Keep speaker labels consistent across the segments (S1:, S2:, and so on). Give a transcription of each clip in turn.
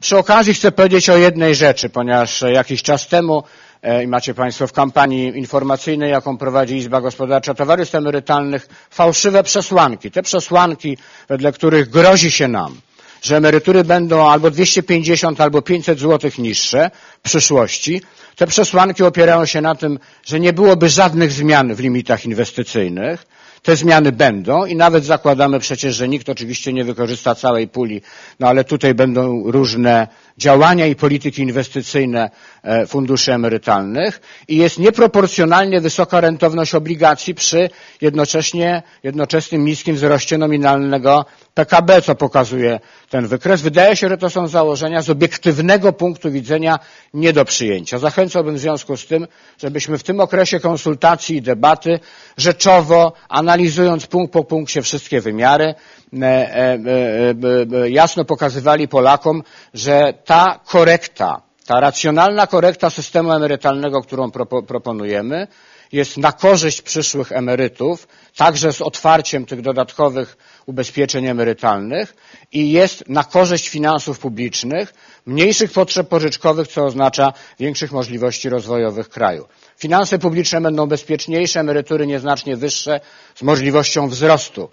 S1: Przy okazji chcę powiedzieć o jednej rzeczy, ponieważ jakiś czas temu e, i macie Państwo w kampanii informacyjnej, jaką prowadzi Izba Gospodarcza Towarzystw Emerytalnych, fałszywe przesłanki. Te przesłanki, wedle których grozi się nam, że emerytury będą albo 250, albo 500 zł niższe w przyszłości, te przesłanki opierają się na tym, że nie byłoby żadnych zmian w limitach inwestycyjnych, te zmiany będą i nawet zakładamy przecież, że nikt oczywiście nie wykorzysta całej puli, no ale tutaj będą różne działania i polityki inwestycyjne e, funduszy emerytalnych. I jest nieproporcjonalnie wysoka rentowność obligacji przy jednocześnie, jednoczesnym niskim wzroście nominalnego PKB, co pokazuje ten wykres. Wydaje się, że to są założenia z obiektywnego punktu widzenia nie do przyjęcia. Zachęcałbym w związku z tym, żebyśmy w tym okresie konsultacji i debaty rzeczowo, analizując punkt po punkcie wszystkie wymiary, e, e, jasno pokazywali Polakom, że ta korekta, ta racjonalna korekta systemu emerytalnego, którą proponujemy, jest na korzyść przyszłych emerytów, także z otwarciem tych dodatkowych ubezpieczeń emerytalnych i jest na korzyść finansów publicznych, mniejszych potrzeb pożyczkowych, co oznacza większych możliwości rozwojowych kraju. Finanse publiczne będą bezpieczniejsze, emerytury nieznacznie wyższe z możliwością wzrostu.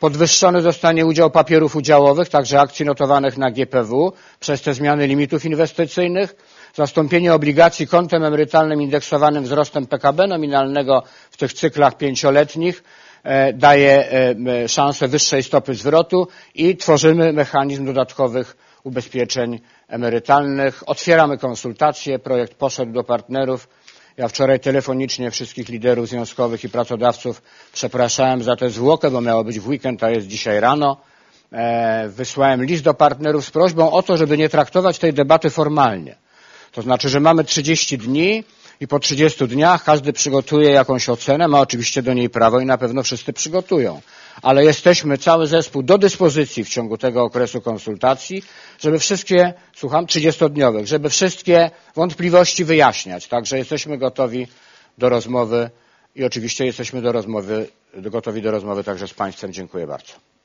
S1: Podwyższony zostanie udział papierów udziałowych, także akcji notowanych na GPW przez te zmiany limitów inwestycyjnych, zastąpienie obligacji kontem emerytalnym indeksowanym wzrostem PKB nominalnego w tych cyklach pięcioletnich e, daje e, szansę wyższej stopy zwrotu i tworzymy mechanizm dodatkowych ubezpieczeń emerytalnych. Otwieramy konsultacje, projekt poszedł do partnerów. Ja wczoraj telefonicznie wszystkich liderów związkowych i pracodawców przepraszałem za tę zwłokę, bo miało być w weekend, a jest dzisiaj rano. E, wysłałem list do partnerów z prośbą o to, żeby nie traktować tej debaty formalnie. To znaczy, że mamy 30 dni i po 30 dniach każdy przygotuje jakąś ocenę, ma oczywiście do niej prawo i na pewno wszyscy przygotują. Ale jesteśmy, cały zespół, do dyspozycji w ciągu tego okresu konsultacji, żeby wszystkie, słucham, 30-dniowych, żeby wszystkie wątpliwości wyjaśniać. Także jesteśmy gotowi do rozmowy i oczywiście jesteśmy do rozmowy, gotowi do rozmowy także z Państwem. Dziękuję bardzo.